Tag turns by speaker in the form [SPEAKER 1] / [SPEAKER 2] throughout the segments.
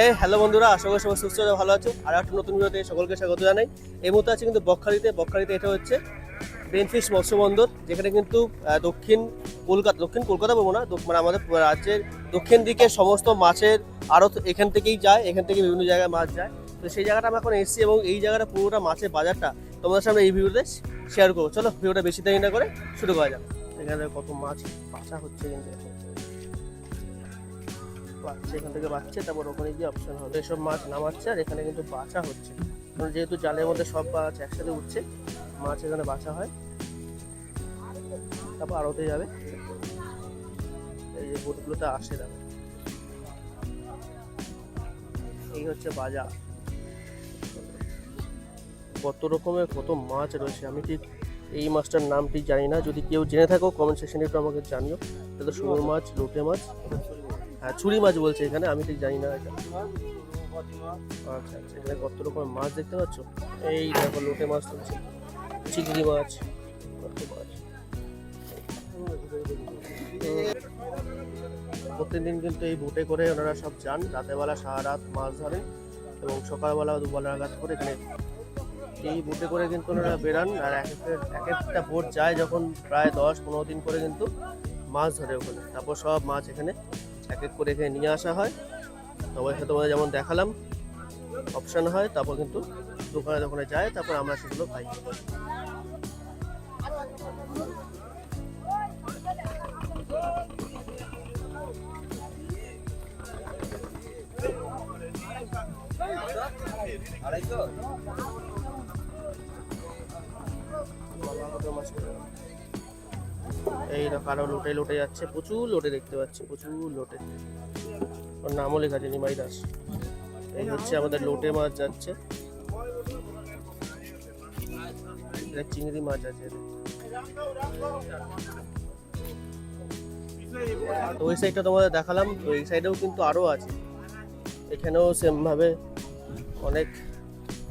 [SPEAKER 1] হে hello বন্ধুরা, আশা করি সবাই সুস্থ ভালো আছো। আর একটা নতুন ভিডিওতে সকলকে স্বাগত জানাই। এই মুহূর্তে আছে কিন্তু বকখালিতে। বকখালিতে এটা হচ্ছে বেনফিশ মৎস্য বন্দর যেখানে কিন্তু দক্ষিণ কলকাতা দক্ষিণ কলকাতা বলব না মানে আমাদের রাজ্যের দক্ষিণ দিকে সমস্ত মাছের আরও এখান থেকেই যায়, এখান থেকে বিভিন্ন জায়গায় মাছ যায়। তো সেই জায়গাটা আমরা এখন এসেছি এবং এই জায়গাটা পুরোটা মাছের বাজারটা তোমাদের সামনে এই ভিডিওতে শেয়ার করব। চলো, ভিডিওটা বেশি দেরি না করে শুরু করা যাক। এখানে কত মাছ বাঁচা হচ্ছে কিন্তু। বাচ্চা এখান থেকে বাচ্চা তারপর ওখানে গিয়ে অপশন হবে। এসব মাছ নামাচ্ছে আর এখানে কিন্তু বাঁচা হচ্ছে। কারণ যেহেতু জালের মধ্যে সব মাছ একসাথে উঠছে, মাছ এখানে বাঁচা হয়। তারপর আড়তে যাবে। এই যে বোটগুলোতে আসে দেখো এই হচ্ছে বাজার। কত রকমের কত মাছ রয়েছে। আমি ঠিক এই মাছটার নাম ঠিক জানি না। যদি কেউ জেনে থাকো কমেন্ট সেকশনে একটু আমাকে জানিও। এটা সুন্দর মাছ, লোটে মাছ। হ্যাঁ ছুরি মাছ বলছে এখানে, আমি ঠিক জানি না এটা। আচ্ছা আচ্ছা এখানে কত রকমের মাছ দেখতে পাচ্ছ? এই দেখো, লোটে মাছ তুলছে চিংড়ি মাছ, কত মাছ। প্রতিদিন কিন্তু এই বোটে করে ওনারা সব যান, রাতেরবেলা সারা রাত মাছ ধরেন এবং সকালবেলা দুবেলা নাগাদ করে এখানে। এই বোটে করে কিন্তু ওনারা বেরান আর এক একটা বোট যায় যখন প্রায় দশ পনেরো দিন করে কিন্তু মাছ ধরে ওখানে। তারপর সব মাছ এখানে এক এক করে এখানে নিয়ে আসা হয়। তবে সে তোমাদের যেমন দেখালাম অপশান হয়, তারপর কিন্তু দোকানে দোকানে যায়, তারপর আমরা সেগুলো পাই। এই আরও লোটে লোটে যাচ্ছে, প্রচুর লোটে দেখতে পাচ্ছি, প্রচুর লোটে। ওর নামও লেখা আছে, নিমাই দাস। এই হচ্ছে আমাদের লোটে মাছ যাচ্ছে। চিংড়ি মাছ আছে। তো ওই সাইডটা তোমাদের দেখালাম, তো এই সাইডেও কিন্তু আরও আছে। এখানেও সেমভাবে অনেক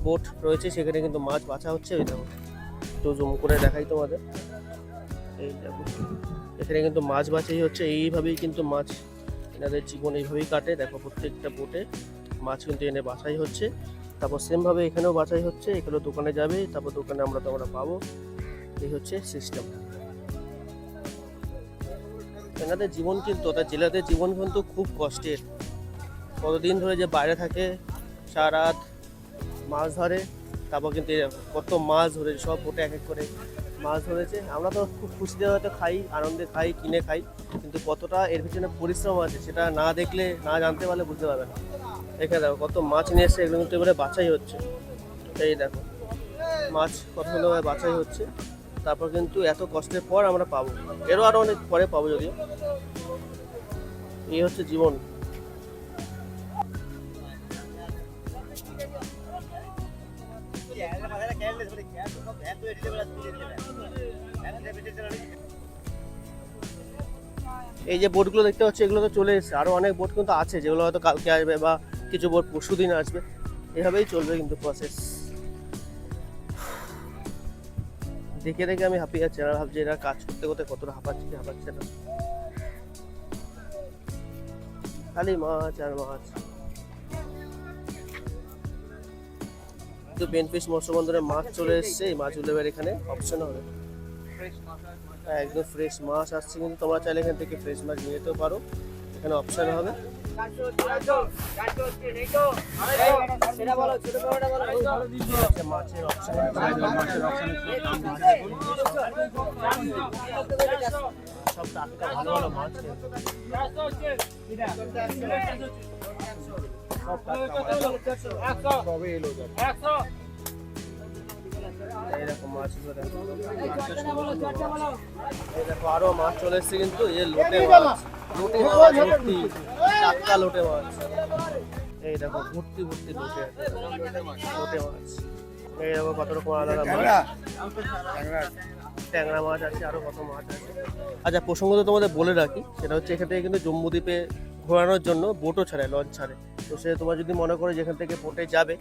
[SPEAKER 1] বোট রয়েছে, সেখানে কিন্তু মাছ বাছা হচ্ছে, ওই দেখো। একটু জুম করে দেখাই তোমাদের। এই দেখো। এখানে কিন্তু মাছ বাছাই হচ্ছে, এইভাবেই কিন্তু মাছ এনাদের জীবন এইভাবেই কাটে। দেখো প্রত্যেকটা বোটে মাছ কিন্তু এনে বাছাই হচ্ছে। তারপর সেমভাবে এখানেও বাছাই হচ্ছে, এখানেও দোকানে যাবে, তারপর দোকানে আমরা তো আমরা পাবো। এই হচ্ছে সিস্টেম এনাদের জীবন কিন্তু ওদের জেলাদের জীবন কিন্তু খুব কষ্টের। কতদিন ধরে যে বাইরে থাকে, সারা রাত মাছ ধরে, তারপর কিন্তু কত মাছ ধরে সব বোটে এক এক করে মাছ ধরেছে। আমরা তো খুব খুশিতে হয়তো খাই, আনন্দে খাই, কিনে খাই, কিন্তু কতটা এর পিছনে পরিশ্রম আছে সেটা না দেখলে, না জানতে পারলে বুঝতে পারবে না। এখানে দেখো, কত মাছ নিয়ে এসছে, এগুলো কিন্তু এবারে বাছাই হচ্ছে। এই দেখো, মাছ কত সুন্দরভাবে বাছাই হচ্ছে। তারপর কিন্তু এত কষ্টের পর আমরা পাবো। এরও আরও অনেক পরে পাবো যদিও। এই হচ্ছে জীবন। এই যে বোটগুলো দেখতে পাচ্ছি, এগুলো তো চলে এসেছে। আরও অনেক বোট কিন্তু আছে, যেগুলো হয়তো কালকে আসবে বা কিছু বোট পরশু দিন আসবে। এভাবেই চলবে কিন্তু প্রসেস দেখে দেখে আমি হাঁপিয়ে যাচ্ছি। আর ভাবছি এরা কাজ করতে করতে কতটা হাঁপাচ্ছে কি হাঁপাচ্ছে না। খালি মাছ আর মাছ। তো বেনফিস মৎস্য বন্দরে মাছ চলে এসছে এই মাছগুলো এবার এখানে অপশন হবে। হ্যাঁ, একদম ফ্রেশ মাছ আসছে কিন্তু তোমরা চাইলে এখান থেকে ফ্রেশ মাছ নিয়ে যেতেও পারো। এখানে অপশন হবে। মাছের অপশন সব টাটকা ভালো ভালো মাছ আরও মাছ চলে এসছে কিন্তু এই লোটে মাছ টাটকা লোটে মাছ এই দেখো ভর্তি ভর্তি লোটে লোটে মাছ এই কত রকম আলাদা মাছ ট্যাংরা মাছ আছে কত মাছ আছে আচ্ছা তোমাদের বলে রাখি, সেটা হচ্ছে এখান থেকে কিন্তু জম্মুদ্বীপে ঘোরানোর জন্য বোটও ছাড়ে লঞ্চ ছাড়ে তো সে তোমার যদি মনে করো যেখান থেকে বোটে যাবে,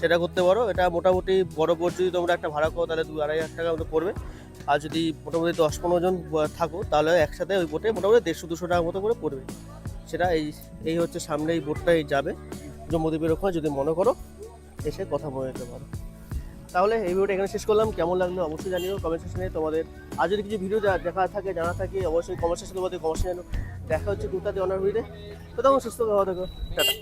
[SPEAKER 1] সেটা করতে পারো। এটা মোটামুটি বড় বোট যদি তোমরা একটা ভাড়া করো, তাহলে দু আড়াই হাজার টাকা মতো পড়বে। আর যদি মোটামুটি দশ পনেরো জন থাকো, তাহলে একসাথে ওই বোটে মোটামুটি দেড়শো দুশো টাকা মতো করে পড়বে। সেটা এই এই হচ্ছে সামনে এই বোটটাই যাবে। জম্মুদ্বীপের ওখানে যদি মনে করো, এসে কথা বলে নিতে পারো। তাহলে এই ভিডিওটা এখানে শেষ করলাম। কেমন লাগল অবশ্যই জানিও কমেন্ট সেকশনে তোমাদের আর যদি কিছু ভিডিও দেখা থাকে জানা থাকে, অবশ্যই কমেন্ট সেকশনে তোমাদের কমেন্ট সেকশনে দেখা হচ্ছে কুর্তাতে অনার ভিডিও তো। তখন সুস্থ ভালো থাকো। টাটা।